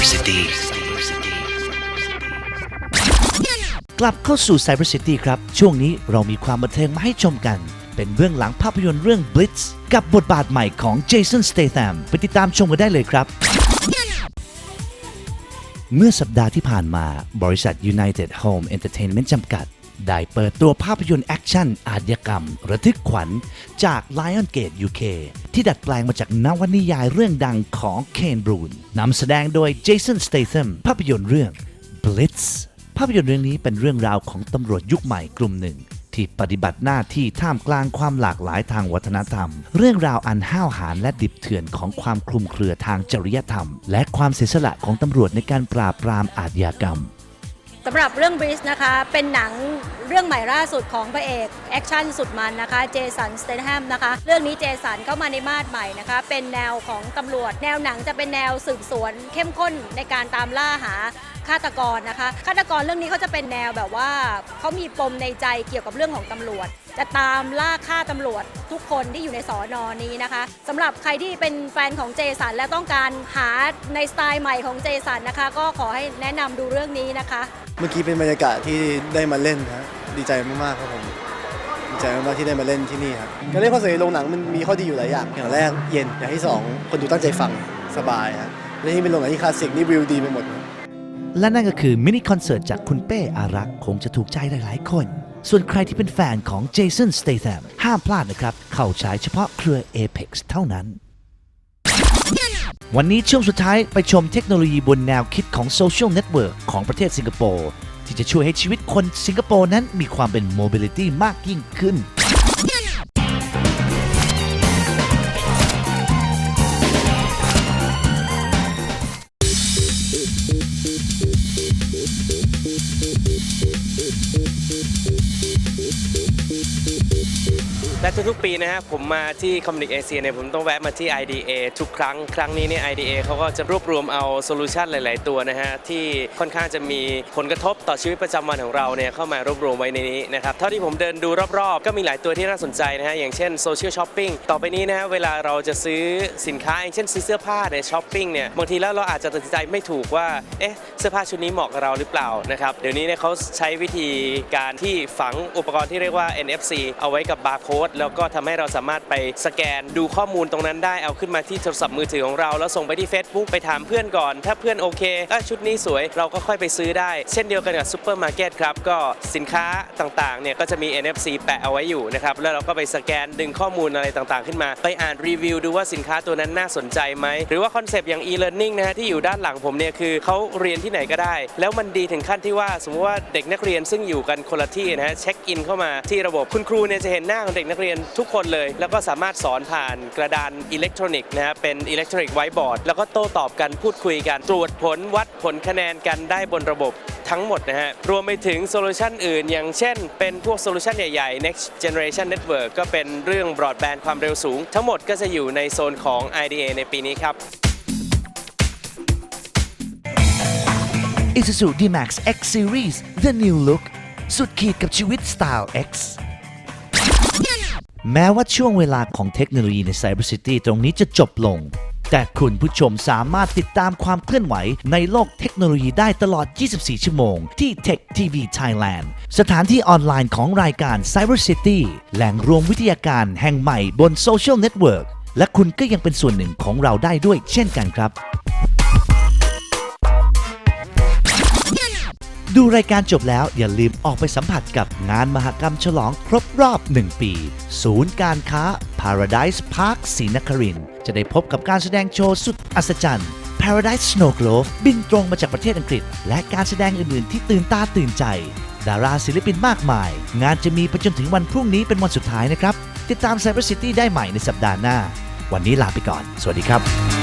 Cyber City กลับเข้าสู่ Cyber City ครับ ช่วงนี้เรามีความบันเทิงมาให้ชมกัน เป็นเบื้องหลังภาพยนตร์เรื่อง Blitz กับบทบาทใหม่ของ Jason Statham ไปติดตามชมกันได้เลยครับ เมื่อสัปดาห์ที่ผ่านมาบริษัท United Home Entertainment จำกัด ได้เปิดตัวภาพยนตร์แอคชั่นอาชญากรรม ระทึกขวัญจาก Lion Gate UK ที่ดัดแปลงมาจากนวนิยายเรื่องดังของเคนบรูนนำแสดงโดย Jason Statham ภาพยนตร์เรื่อง Blitz ภาพยนตร์เรื่องนี้เป็นเรื่องราวของตำรวจยุคใหม่กลุ่มหนึ่ง ที่ปฏิบัติหน้าที่ท่ามกลางความหลากหลายทางวัฒนธรรม เรื่องราวอันห้าวหาญและดิบเถื่อนของความคลุมเครือทางจริยธรรม และความเสียสละของตำรวจในการปราบปรามอาชญากรรม สำหรับเรื่องบริสนะคะ เป็นหนังเรื่องใหม่ล่าสุดของพระเอกแอคชั่นสุดมันนะคะ เจสัน สเตนแฮมนะคะ เรื่องนี้เจสันเข้ามาในมาดใหม่นะคะ เป็นแนวของตำรวจ แนวหนังจะเป็นแนวสืบสวน เข้มข้นในการตามล่าหา ฆาตกรนะคะฆาตกรเรื่องนี้เขาจะเป็นแนวแบบว่าเขามีปมในใจเกี่ยวกับเรื่องของตำรวจ จะตามล่าฆ่าตำรวจทุกคนที่อยู่ในสอนอนี้นะคะสำหรับใครที่เป็นแฟนของเจสันและต้องการหาในสไตล์ใหม่ของเจสันนะคะ ก็ขอให้แนะนำดูเรื่องนี้นะคะ เมื่อกี้เป็นบรรยากาศที่ได้มาเล่นนะดีใจมากๆครับผมดีใจมากๆที่ได้มาเล่นที่นี่ครับการเล่นคอนเสิร์ตในโรงหนังมันมีข้อดีอยู่หลายอย่างอย่างแรกเย็นอย่างที่สองคนดูตั้งใจฟังสบายฮะและที่เป็นโรงหนังที่คลาสสิกนี่วิวดีไปหมด และนั่นก็คือมินิคอนเสิร์ตจากคุณเป้อารักษ์คงจะถูกใจหลายๆคน ส่วนใครที่เป็นแฟนของเจสันสเต t ัมห้ามพลาดนะครับ เข้าฉายเฉพาะเครือ Apex เท่านั้น วันนี้ช่วงสุดท้ายไปชมเทคโนโลยีบนแนวคิดของโซเชียลเน็ตเวิร์กของประเทศสิงคโปร์ที่จะช่วยให้ชีวิตคนสิงคโปร์นั้นมีความเป็น mobility มากยิ่งขึ้น Thank you. และทุกๆปีนะฮะผมมาที่คอมมิ n นิ a เ a ียเนี่ยผมต้องแวะมาที่ IDA ทุกครั้ง ครั้งนี้เนี่ย IDA เขาก็จะรวบรวมเอาโซลูชันหลาย ๆ ตัวนะฮะที่ค่อนข้างจะมีผลกระทบต่อชีวิตประจำวันของเราเนี่ยเข้ามารวบรวมไว้ในนี้นะครับเท่าที่ผมเดินดูรอบ ๆ ก็มีหลายตัวที่น่าสนใจนะฮะอย่างเช่นโซเชียลช้อปปิ้งต่อไปนี้นะฮะเวลาเราจะซื้อสินค้าอย่างเช่นซื้อเสื้อผ้าในช้อปปิ้งเนี่ยบางทีแล้วเราอาจจะตัดสินใจไม่ถูกว่าเอ๊ะเสื้อผ้าชุดนี้เหมาะกับเราหรือเปล่านะครับเดี๋ยวนี้เนี่ยเขาใช้วิธีการที่ฝังอุปกรณ์ที่เรียกว่า NFC เอาไว้กับบาร์โค้ดแล้วก็ทำให้เราสามารถไปสแกนดูข้อมูลตรงนั้นได้เอาขึ้นมาที่โทรศัพท์มือถือของเรา แล้วส่งไปที่ Facebook ไปถามเพื่อนก่อน ถ้าเพื่อนโอเคอชุดนี้สวยเราก็ค่อยไปซื้อได้ เช่นเดียวกันกับซูเปอร์มาร์เก็ตครับก็สินค้าต่างๆเนี่ยก็จะมี NFC แปะเอาไว้อยู่นะครับแล้วเราก็ไปสแกนดึงข้อมูลอะไรต่างๆ ขึ้นมา ไปอ่านรีวิวดูว่าสินค้าตัวนั้นน่าสนใจไหมหรือว่าคอนเซปต์อย่าง e-learning นะฮะที่อยู่ด้านหลังผมเนี่ยคือเขาเรียนที่ไหนก็ได้ แล้วมันดีถึงขั้นที่ว่าสมมติว่าเด็กนักเรียนซึ่งอยู่กันคนละที่นะฮะเช็คอินเข้ามาที่ระบบคุณครูเนี่ยจะเห็นหน้าของเด็กนักเรียนทุกคนเลย แล้วก็สามารถสอนผ่านกระดานอิเล็กทรอนิกส์นะฮะเป็นอิเล็กทรอนิกส์ไวท์บอร์ดแล้วก็โต้ตอบกันพูดคุยกัน ตรวจผลวัดผลคะแนนกันได้บนระบบทั้งหมดนะฮะ รวมไปถึงโซลูชันอื่น อย่างเช่น เป็นพวกโซลูชันใหญ่ ๆ next generation network ก็เป็นเรื่องบรอดแบนด์ความเร็วสูง ทั้งหมดก็จะอยู่ในโซนของ IDA ในปีนี้ครับ Isuzu D-Max X Series The New Look สุดขีดกับชีวิต Style X แม้ว่าช่วงเวลาของเทคโนโลยีใน Cyber City ตรงนี้จะจบลง แต่คุณผู้ชมสามารถติดตามความเคลื่อนไหวในโลกเทคโนโลยีได้ตลอด 24 ชั่วโมง ที่ Tech TV Thailand สถานที่ออนไลน์ของรายการ Cyber City แหล่งรวมวิทยาการแห่งใหม่บนโซเชียลเน็ตเวิร์กและคุณก็ยังเป็นส่วนหนึ่งของเราได้ด้วยเช่นกันครับ ดูรายการจบแล้วอย่าลืมออกไปสัมผัสกับงานมหกรรมฉลองครบรอบ 1 ปี ศูนย์การค้า Paradise Park ศรีนครินจะได้พบกับการแสดงโชว์สุดอัศจรรย์ Paradise Snow Globe บินตรงมาจากประเทศอังกฤษ และการแสดงอื่น ๆ ที่ตื่นตาตื่นใจ ดาราศิลปินมากมาย งานจะมีไปจนถึงวันพรุ่งนี้เป็นวันสุดท้ายนะครับ ติดตาม Cyber City ได้ใหม่ในสัปดาห์หน้า วันนี้ลาไปก่อน สวัสดีครับ